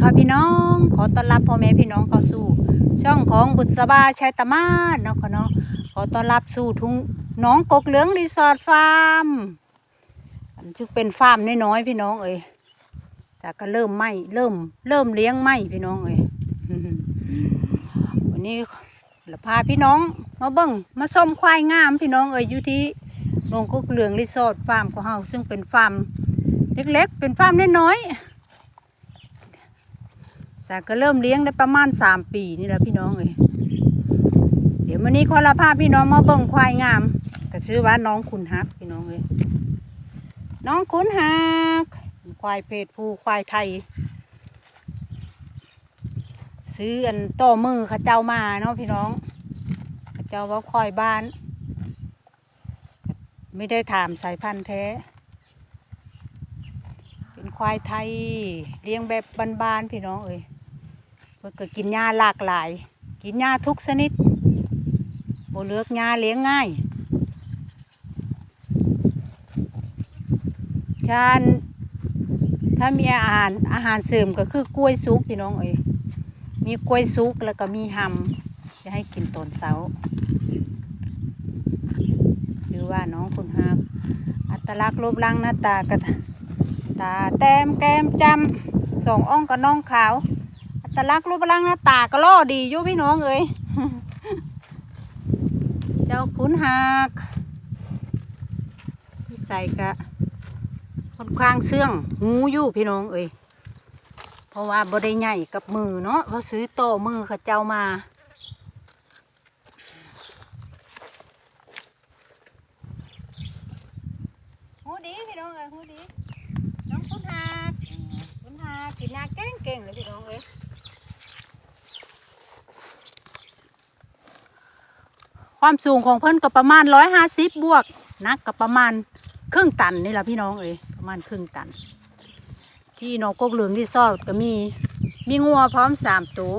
ค่ะพี่น้อง ขอต้อนรับพ่อแม่พี่น้องเข้าสู่ ช่องของบุษบาชัยตมาศเนาะค่ะเนาะขอต้อนรับสู่ทุ่งน้องกกเหลืองรีสอร์ทฟาร์มอันจึงเป็นฟาร์มน้อยๆพี่น้องเอ้ยจากก็เริ่มไหมเริ่ม เริ่มเลี้ยงไหมพี่น้องเอ้ยวันนี้เราพาพี่น้องมาเบิ่งมาชมควายงามพี่น้องเอ้ยอยู่ที่โรงกกเหลืองรีสอร์ทฟาร์มของเฮาซึ่งเป็นฟาร์มเล็กๆ เป็นฟาร์มน้อยๆ จาก็เริ่มเลี้ยงได้ประมาณสามปีนี่แหละพี่น้องเอ้ยเดี๋ยววันนี้ขอลาพาพี่น้องมาเบิ่งควายงามก็ชื่อว่าน้องขุนฮักพี่น้องเอ้ยน้องขุนฮักควายเพศผู้ควายไทย ซื้ออันต่อมือเขาเจ้ามาเนาะพี่น้องเขาเจ้าว่าควายบ้าน ไม่ได้ถามสายพันธุ์แท้เป็นควายไทยเลี้ยงแบบบานๆพี่น้องเอ้ย พื่อก็กินหญ้าหลากหลาย กินหญ้าทุกชนิดโบเลือกหญ้าเลี้ยงง่ายถ้าถ้ามีอาหารอาหารเสริมก็คือกล้วยซุกพี่น้องเอ้ยมีกล้วยซุกแล้วก็มีหำจะให้กินตอนเช้าชื่อว่าน้องคุณฮักอัตลักษณ์รูปร่างหน้าตากระตาแต้มแก้มจำสองอ่องกับน้องขาว อัตลักรูปร่างหน้าตาก็ล่อดีอยู่พี่น้องเอ้ยเจ้าขุนหักที่ใส่กะค่อนข้างเสื่องหูอยู่พี่น้องเอ้ยเพราะว่าบ่ได้ใหญ่กับมือเนาะเพราะซื้อโตมือเขาเจ้ามาหูดีพี่น้องเอ้ยหูดีน้องคุณหากคุณหากกินยาเก่งเก่งเลยพี่น้องเอ้ย ความสูงของเพิ่นก็ประมาณร้อยห้าสิบบวกนักก็ประมาณครึ่งตันนี่แหละพี่น้องเอ้ยประมาณครึ่งตัน ที่นองกกเหลืองที่ซอดก็มี มีงัวพร้อมสามตัว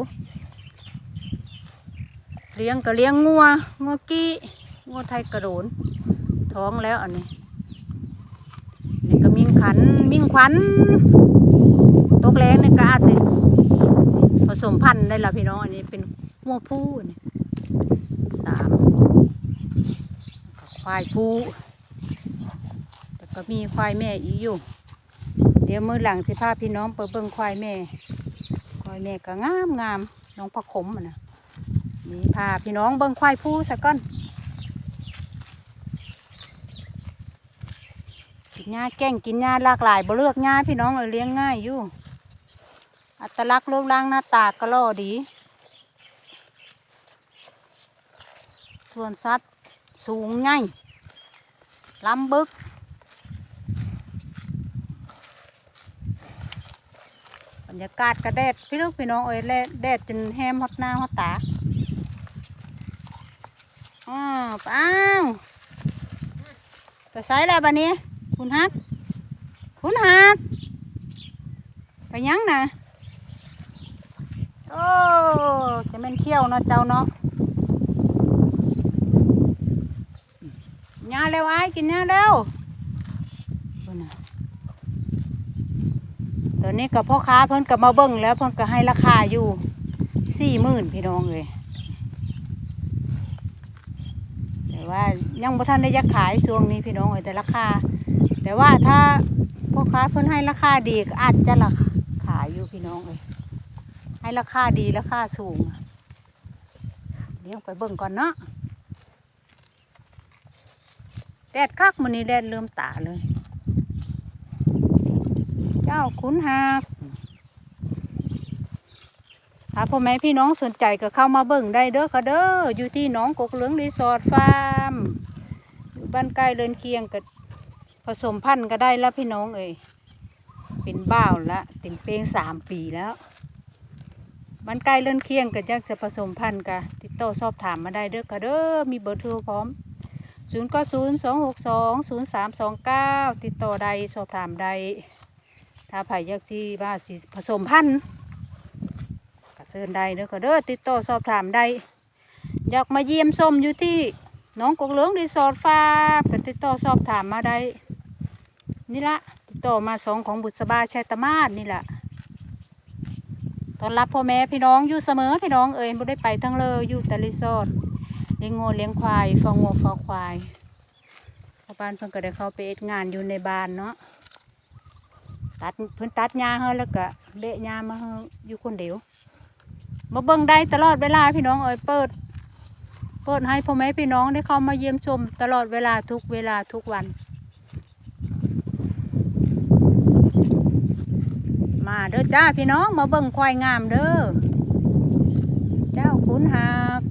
เลี้ยงก็เลี้ยงงัวงัวกี้งัวไทยกระโดน ท้องแล้วอันนี้นี่ก็มิ่งขันมิ่งขวัญตกแรงนี่ก็อาจจะผสมพันธุ์ได้ละพี่น้องอันนี้เป็นหัวผู้นี่ ควายผู้แต่ก็มีควายแม่อีกอยู่ เดี๋ยวมื่อหลังสิพาพี่น้องไปเบิ่งควายแม่ ควายแม่ก็งามงามน้องพระขมนะนี่พาพี่น้องเบิ่งควายผู้สักก้อนกินหญ้าแก้งกินหญ้าหลากหลายบ่เลือกหญ้าพี่น้องเอ้ยเลี้ยงง่ายอยู่ อัตลักษณ์รูปร่างหน้าตาก็ล่อดี ส่วนสัตว์ สูงใหญ่ลำบึก บรรยากาศกระแดดพี่ลูกพี่น้องเอ้ยแดดจนแฮมฮอดหน้าฮอดตาอ้าวเป้าวไปใส่แล้วบัดนี้คุณฮักคุณฮักไปยังนะโอ้จะเป็นเขี้ยวเนาะเจ้าเนาะหญ้า เร็วไอ้กินหญ้าเร็วตอนนี้กับพ่อค้าเพิ่นกับมาเบิ่งแล้วเพิ่นก็ให้ราคาอยู่สี่หมื่นพี่น้องเลยแต่ว่ายังบ่ทันได้จะขายช่วงนี้พี่น้องเอ้ยแต่ราคาแต่ว่าถ้าพ่อค้าเพิ่นให้ราคาดีก็อาจจะราคาขายอยู่พี่น้องเอ้ยให้ราคาดีราคาสูงเดี๋ยวไปเบิ่งก่อนเนาะ แดดคักมันนี้แดดเริ่มตาเลย เจ้าขุนหักถ้าพ่อแม่พี่น้องสนใจก็เข้ามาเบิ่งได้เด้อค่ะเด้ออยู่ที่หนองกกเหลืองรีสอร์ทฟาร์มอยู่บ้านใกล้เลินเคียงกับผสมพันธุ์ก็ได้แล้วพี่น้องเอ้ยเป็นบ้าวละเป็นเพลงสามปีแล้วบ้านใกล้เลินเคียงก็ยากจะผสมพันธุ์ก็ติดต่อสอบถามมาได้เด้อค่ะเด้อมีเบอร์โทรพร้อม ศูนย์ก็ศูนย์สองหกสองศูนย์สามสองเก้าติดต่อใดสอบถามใด ถ้าไผ่ยากสิว่าสิผสมพันธุ์ก็เชิญได้เด้อค่ะเด้อติดต่อสอบถามได้อยากมาเยี่ยมชมอยู่ที่น้องกกเหลืองรีสอร์ทฟาร์มก็ติดต่อสอบถามมาได้นี่ละติดต่อมาสองของบุษบาชัยตมาศนี่แหละตอนรับพ่อแม่พี่น้องอยู่เสมอพี่น้องเอ้ยบ่ได้ไปทั้งเลยอยู่แต่รีสอร์ท เลี้ยงงัวเลี้ยงควายฟองงัวฟอควายพ่อบ้านเพิ่นก็ได้เข้าไปเอ็ดงานอยู่ในบ้านเนาะตัดเพิ่นตัดหญ้าเฮาแล้วก็เบะหญ้ามาเฮาอยู่คนเดียวมาเบิ่งได้ตลอดเวลาพี่น้องเอ้ยเปิด เปิดให้พ่อแม่พี่น้องได้เข้ามาเยี่ยมชม ตลอดเวลาทุกเวลาทุกวัน มาเด้อจ้าพี่น้องมาเบิ่งควายงามเด้อเจ้าขุนหัก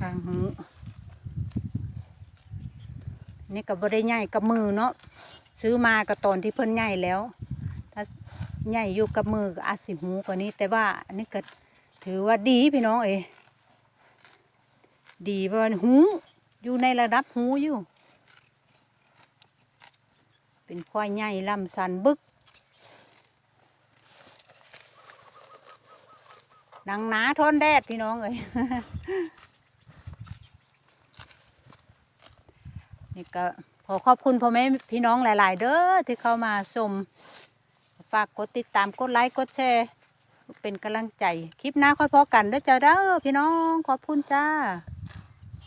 ข้างหูนี่ก็บ่ได้ใหญ่กับมือเนาะซื้อมาก็ตอนที่เพิ่นใหญ่แล้ว ถ้าใหญ่อยู่กับมือก็อาจสิหูกว่านี้ แต่ว่าอันนี้ก็ถือว่าดีพี่น้องเอยดีเพราะหูอยู่ในระดับหูอยู่ เป็นควายใหญ่ลำสันบึกหนังหนาทนแดดพี่น้องเอ้ย นี่ก็ขอขอบคุณพ่อแม่พี่น้องหลาย ๆ เด้อที่เข้ามาชมฝากกดติดตามกดไลค์กดแชร์เป็นกำลังใจ คลิปหน้าค่อยพอกันเด้อจ้าเด้อพี่น้องขอบคุณจ้า